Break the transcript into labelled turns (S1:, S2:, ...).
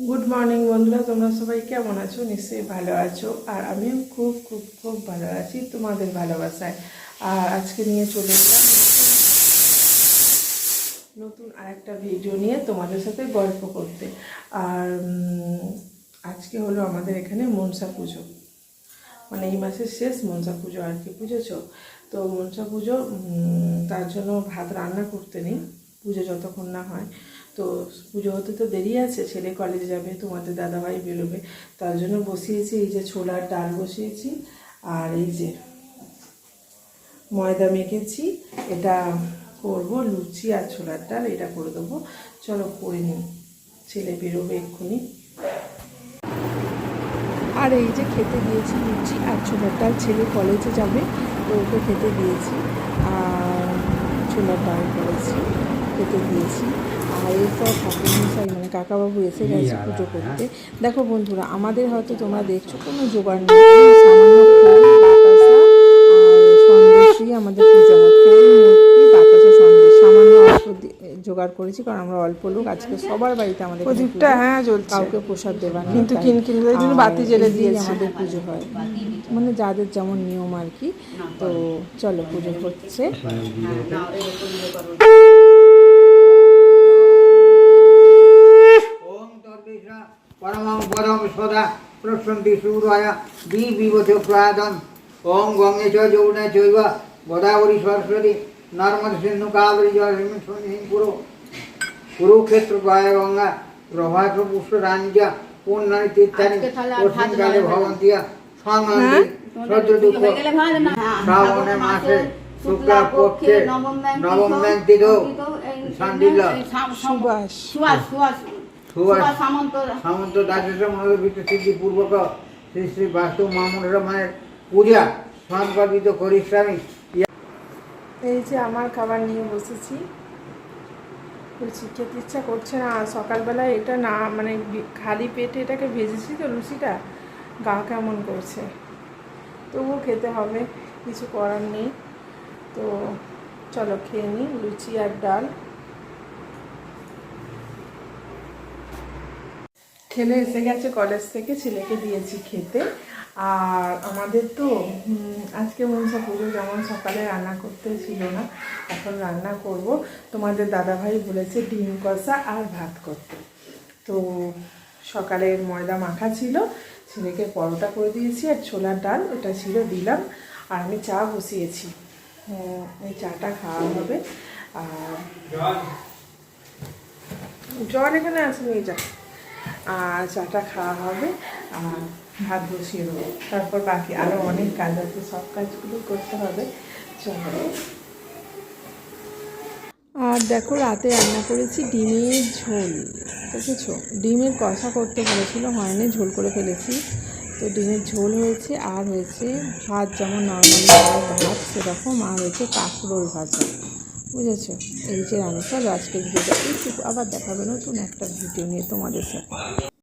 S1: Good morning বন্ধুরা। তোমরা সবাই কেমন আছো? নিশ্চয়ই ভালো আছো। আর আমিও খুব খুব খুব ভালো আছি তোমাদের ভালোবাসায়। আর আজকে নিয়ে চলে এলাম নতুন- আর একটা ভিডিও নিয়ে তোমাদের সাথে গল্প করতে। আর আজকে হলো আমাদের এখানে মনসা পুজো। মানে এই মাসের শেষ মনসা পুজো আর কি, বুঝেছ? তো মনসা পুজো তার জন্য ভাত রান্না করতে নেই। পুজো যতক্ষণ না হয়। তো পুজো হতে তো দেরি আছে, ছেলে কলেজে যাবে, তোমাদের দাদাভাই বেরোবে। তার জন্য বসিয়েছি, এই যে ছোলার ডাল বসিয়েছি, আর এই যে ময়দা মেখেছি, এটা করব, লুচি আর ছোলার ডাল, এটা করে দেবো। চলো করে নিই, ছেলে বেরোবে এক্ষুনি। আর এই যে খেতে দিয়েছি লুচি আর ছোলার ডাল, ছেলে কলেজে যাবে, তো ওকে খেতে দিয়েছি, আর ছোলার ডাল করেছি। খেতে দিয়েছি। আর এরপর ঠাকুর মশাই মানে কাকাবাবু এসে গেছে পুজো করতে। দেখো বন্ধুরা আমাদের হয়তো তোমরা দেখছ কোনো জোগাড় নেই। সামান্য ফল বাতাসা আর সন্দেশই আমাদের পুজো হয়। ফল মূর্তি বাতাসা সন্দেশ। সামান্য অল্প জোগাড় করেছি কারণ আমরা অল্প লোক। আজকে সবার বাড়িতে আমাদের
S2: প্রদীপটা হ্যাঁ জ্বলছে।
S1: কাউকে প্রসাদ দেবার
S2: কিন্তু বাতি জ্বেলে দিয়েছে।
S1: আমাদের পুজো হয়। মানে যাদের যেমন নিয়ম আর কি। তো চলো পুজো হচ্ছে।
S3: পরমং পদম সদা প্রসন্তি সূর্যায় বিবিবধ প্রাদম ওম গঙ্গে চ যৌনে চৈব গোদাবরী সরস্বতী নর্মদা সিন্ধু কাবেরী জলসিং পুরো কুরুক্ষেত্র গয়া গঙ্গা প্রভাত পুষ্প রাঞ্জ পুণ্যানি তীর্থানি পশ্চিমকালে ভবন্তিয়া সম্মান্তি সহ্য দুঃখ শ্রাবণে মাসে শুক্লা পক্ষে নবম ব্যাংতিত শান্তিল
S2: সুবাস
S4: সুভাষ সুভাষ
S3: সুভাষ
S4: সুভাষ সামন্ত
S3: সামন্ত দাসের মনোবিত সিদ্ধি শ্রী শ্রী বাস্তু মামুন পূজা সম্পাদিত
S1: এই যে আমার খাবার নিয়ে বসেছি। লুচি খেতে ইচ্ছা করছে না সকালবেলায় এটা না মানে খালি পেটে এটাকে ভেজেছি তো লুচিটা গা কেমন করছে। তবুও খেতে হবে কিছু করার নেই। তো চলো খেয়ে নিই লুচি আর ডাল। ছেলে এসে গেছে কলেজ থেকে ছেলেকে দিয়েছি খেতে। আর আমাদের তো আজকে মনসা পুজো, যেমন সকালে রান্না করতে ছিল না, এখন রান্না করব। তোমাদের দাদাভাই বলেছে ডিম কষা আর ভাত করতে। তো সকালে ময়দা মাখা ছিল, ছেলেকে পরোটা করে দিয়েছি আর ছোলার ডাল, ওটা ছিল দিলাম। আর আমি চা বসিয়েছি। এই চাটা খাওয়া হবে। আর জল এখানে আছে নিয়ে যা। আর চাটা খাওয়া হবে, আর ভাত বসিয়ে দেবো। তারপর বাকি আরও অনেক কাজ আছে, সব কাজগুলো করতে হবে। চলো। আর দেখো, রাতে রান্না করেছি ডিমের ঝোল, দেখেছ? ডিমের কষা করতে বলেছিল, হয়নি, ঝোল করে ফেলেছি। তো ডিমের ঝোল হয়েছে, আর হয়েছে ভাত, যেমন নর্মালি ভাত, সেরকম, আর হয়েছে কাঁকরোল ভাজা। বুঝেছ? এই যে রান্না আজকের ভিডিওটা এইটুকু। আবার দেখাবে নতুন একটা ভিডিও নিয়ে তোমাদের সাথে।